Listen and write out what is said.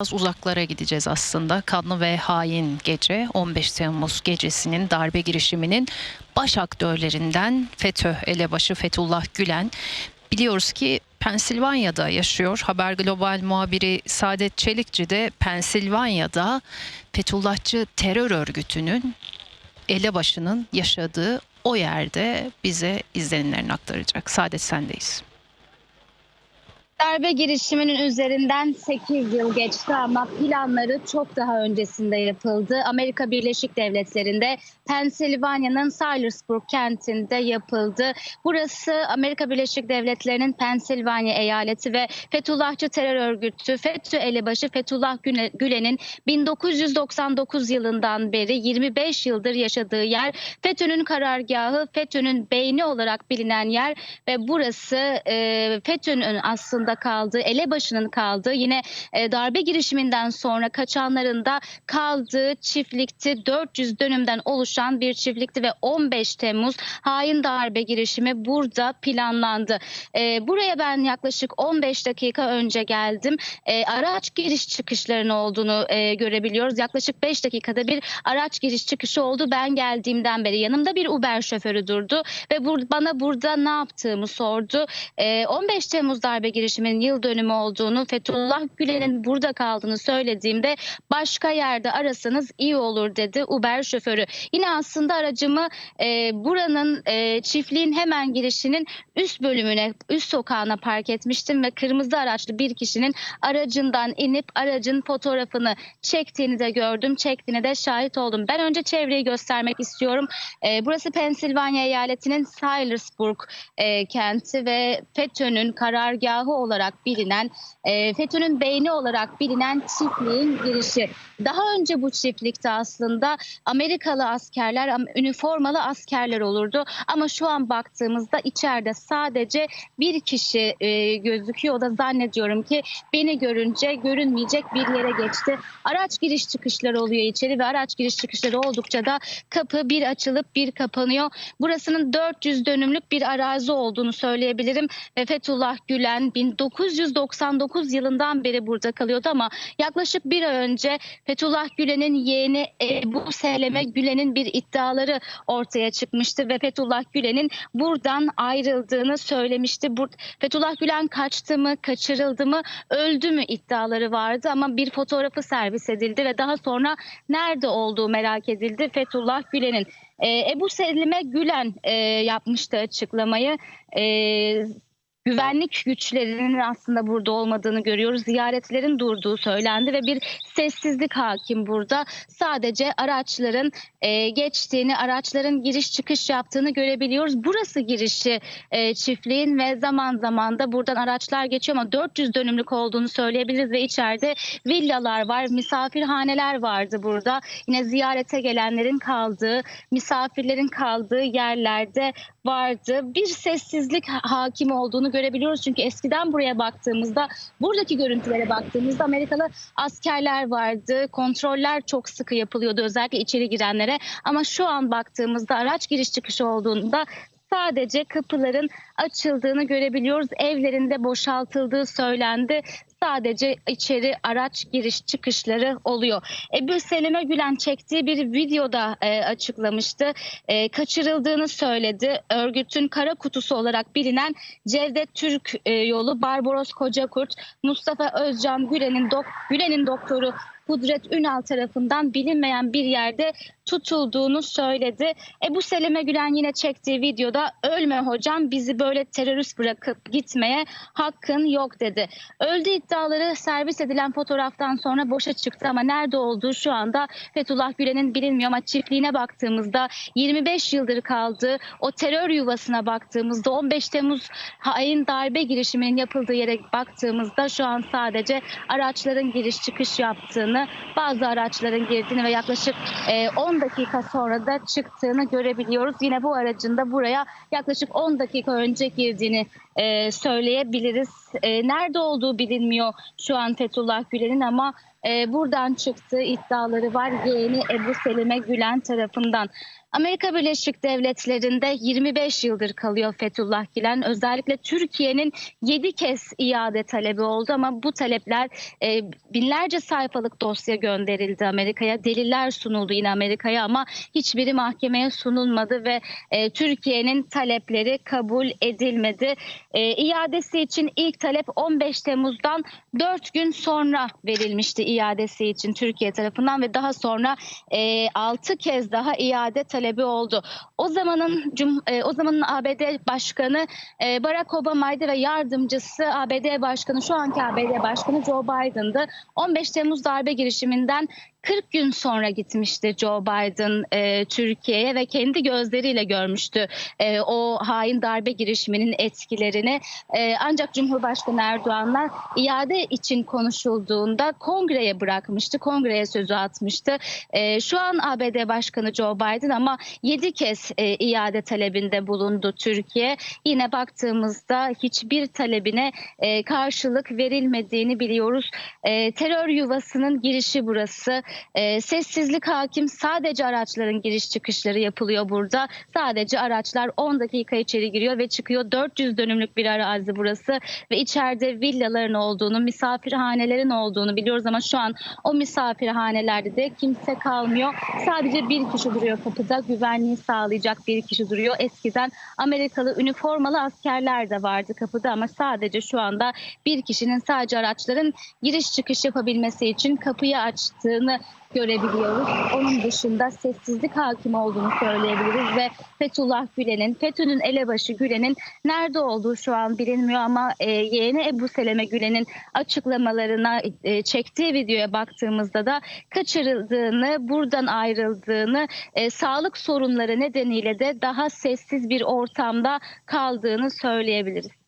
Biraz uzaklara gideceğiz aslında. Kanlı ve hain gece 15 Temmuz gecesinin darbe girişiminin baş aktörlerinden FETÖ elebaşı Fethullah Gülen biliyoruz ki Pensilvanya'da yaşıyor. Haber Global muhabiri Saadet Çelikçi de Pensilvanya'da Fethullahçı terör örgütünün elebaşının yaşadığı o yerde bize izlenimlerini aktaracak. Saadet sendeyiz. Darbe girişiminin üzerinden 8 yıl geçti ama planları çok daha öncesinde yapıldı. Amerika Birleşik Devletleri'nde Pensilvanya'nın Salisbury kentinde yapıldı. Burası Amerika Birleşik Devletleri'nin Pensilvanya eyaleti ve Fethullahçı terör örgütü FETÖ elebaşı Fethullah Güle- Gülen'in 1999 yılından beri 25 yıldır yaşadığı yer. FETÖ'nün karargahı, FETÖ'nün beyni olarak bilinen yer ve burası e, FETÖ'nün aslında kaldığı, elebaşının kaldığı yine e, darbe girişiminden sonra kaçanların da kaldığı çiftlikti. 400 dönümden oluşan bir çiftlikti ve 15 Temmuz hain darbe girişimi burada planlandı. E, buraya ben yaklaşık 15 dakika önce geldim. E, araç giriş çıkışlarının olduğunu görebiliyoruz. Yaklaşık 5 dakikada bir araç giriş çıkışı oldu. Ben geldiğimden beri yanımda bir Uber şoförü durdu ve bana burada ne yaptığımı sordu. E, 15 Temmuz darbe girişiminin yıl dönümü olduğunu, Fethullah Gülen'in burada kaldığını söylediğimde başka yerde arasanız iyi olur dedi Uber şoförü. Yine aslında aracımı e, buranın e, çiftliğin hemen girişinin üst bölümüne, üst sokağına park etmiştim ve kırmızı araçlı bir kişinin aracından inip aracın fotoğrafını çektiğini de gördüm, çektiğine de şahit oldum. Ben önce çevreyi göstermek istiyorum. E, burası Pensilvanya eyaletinin Salisbury e, kenti ve FETÖ'nün karargahı olarak bilinen, e, FETÖ'nün beyni olarak bilinen çiftliğin girişi. Daha önce bu çiftlikte aslında Amerikalı askerler, üniformalı askerler olurdu. Ama şu an baktığımızda içeride sadece bir kişi e, gözüküyor. O da zannediyorum ki beni görünce görünmeyecek bir yere geçti. Araç giriş çıkışları oluyor içeri ve araç giriş çıkışları oldukça da kapı bir açılıp bir kapanıyor. Burasının 400 dönümlük bir arazi olduğunu söyleyebilirim. Ve Fethullah Gülen 1999 yılından beri burada kalıyordu ama yaklaşık bir ay önce Fethullah Gülen'in yeğeni Ebu Seleme Gülen'in bir iddiaları ortaya çıkmıştı ve Fethullah Gülen'in buradan ayrıldığını söylemişti. Fethullah Gülen kaçtı mı, kaçırıldı mı, öldü mü iddiaları vardı ama bir fotoğrafı servis edildi ve daha sonra nerede olduğu merak edildi Fethullah Gülen'in. Ee, Ebu Selime Gülen e, yapmıştı açıklamayı. Ee, güvenlik güçlerinin aslında burada olmadığını görüyoruz. Ziyaretlerin durduğu söylendi ve bir sessizlik hakim burada. Sadece araçların e, geçtiğini, araçların giriş çıkış yaptığını görebiliyoruz. Burası girişi e, çiftliğin ve zaman zaman da buradan araçlar geçiyor ama 400 dönümlük olduğunu söyleyebiliriz ve içeride villalar var, misafirhaneler vardı burada. Yine ziyarete gelenlerin kaldığı, misafirlerin kaldığı yerlerde vardı. Bir sessizlik ha- hakim olduğunu görebiliyoruz. Çünkü eskiden buraya baktığımızda, buradaki görüntülere baktığımızda Amerikalı askerler vardı. Kontroller çok sıkı yapılıyordu özellikle içeri girenlere. Ama şu an baktığımızda araç giriş çıkışı olduğunda sadece kapıların açıldığını görebiliyoruz. Evlerinde boşaltıldığı söylendi. Sadece içeri araç giriş çıkışları oluyor. Ebu Selime Gülen çektiği bir videoda e, açıklamıştı. E, kaçırıldığını söyledi. Örgütün kara kutusu olarak bilinen Cevdet Türk e, yolu Barbaros Kocakurt, Mustafa Özcan Gülen'in dok Gülen'in doktoru Kudret Ünal tarafından bilinmeyen bir yerde tutulduğunu söyledi. Ebu Seleme Gülen yine çektiği videoda ölme hocam bizi böyle terörist bırakıp gitmeye hakkın yok dedi. Öldü iddiaları servis edilen fotoğraftan sonra boşa çıktı ama nerede olduğu şu anda Fethullah Gülen'in bilinmiyor ama çiftliğine baktığımızda 25 yıldır kaldığı o terör yuvasına baktığımızda 15 Temmuz hain darbe girişiminin yapıldığı yere baktığımızda şu an sadece araçların giriş çıkış yaptığını, bazı araçların girdiğini ve yaklaşık e, 10 dakika sonra da çıktığını görebiliyoruz. Yine bu aracın da buraya yaklaşık 10 dakika önce girdiğini e, söyleyebiliriz. E, nerede olduğu bilinmiyor şu an Fethullah Gülen'in ama e, buradan çıktığı iddiaları var yeğeni Ebu Selime Gülen tarafından. Amerika Birleşik Devletleri'nde 25 yıldır kalıyor Fethullah Gülen. Özellikle Türkiye'nin 7 kez iade talebi oldu ama bu talepler e, binlerce sayfalık dosya gönderildi Amerika'ya. Deliller sunuldu yine Amerika'ya ama hiçbiri mahkemeye sunulmadı ve e, Türkiye'nin talepleri kabul edilmedi. E, iadesi için ilk talep 15 Temmuz'dan 4 gün sonra verilmişti iadesi için Türkiye tarafından ve daha sonra e, 6 kez daha iade talebi oldu. O zamanın e, o zamanın ABD Başkanı e, Barack Obama'ydı ve yardımcısı ABD Başkanı şu anki ABD Başkanı Joe Biden'dı. 15 Temmuz darbe girişiminden 40 gün sonra gitmişti Joe Biden e, Türkiye'ye ve kendi gözleriyle görmüştü e, o hain darbe girişiminin etkilerini. E, ancak Cumhurbaşkanı Erdoğan'la iade için konuşulduğunda kongreye bırakmıştı, kongreye sözü atmıştı. E, şu an ABD Başkanı Joe Biden ama 7 kez e, iade talebinde bulundu Türkiye. Yine baktığımızda hiçbir talebine e, karşılık verilmediğini biliyoruz. E, terör yuvasının girişi burası. E, sessizlik hakim sadece araçların giriş çıkışları yapılıyor burada. Sadece araçlar 10 dakika içeri giriyor ve çıkıyor. 400 dönümlük bir arazi burası ve içeride villaların olduğunu, misafirhanelerin olduğunu biliyoruz ama şu an o misafirhanelerde de kimse kalmıyor. Sadece bir kişi duruyor kapıda. Güvenliği sağlayacak bir kişi duruyor. Eskiden Amerikalı üniformalı askerler de vardı kapıda ama sadece şu anda bir kişinin sadece araçların giriş çıkış yapabilmesi için kapıyı açtığını görebiliyoruz. Onun dışında sessizlik hakim olduğunu söyleyebiliriz ve Fethullah Gülen'in, FETÖ'nün elebaşı Gülen'in nerede olduğu şu an bilinmiyor ama e, yeğeni Ebu Seleme Gülen'in açıklamalarına e, çektiği videoya baktığımızda da kaçırıldığını, buradan ayrıldığını, e, sağlık sorunları nedeniyle de daha sessiz bir ortamda kaldığını söyleyebiliriz.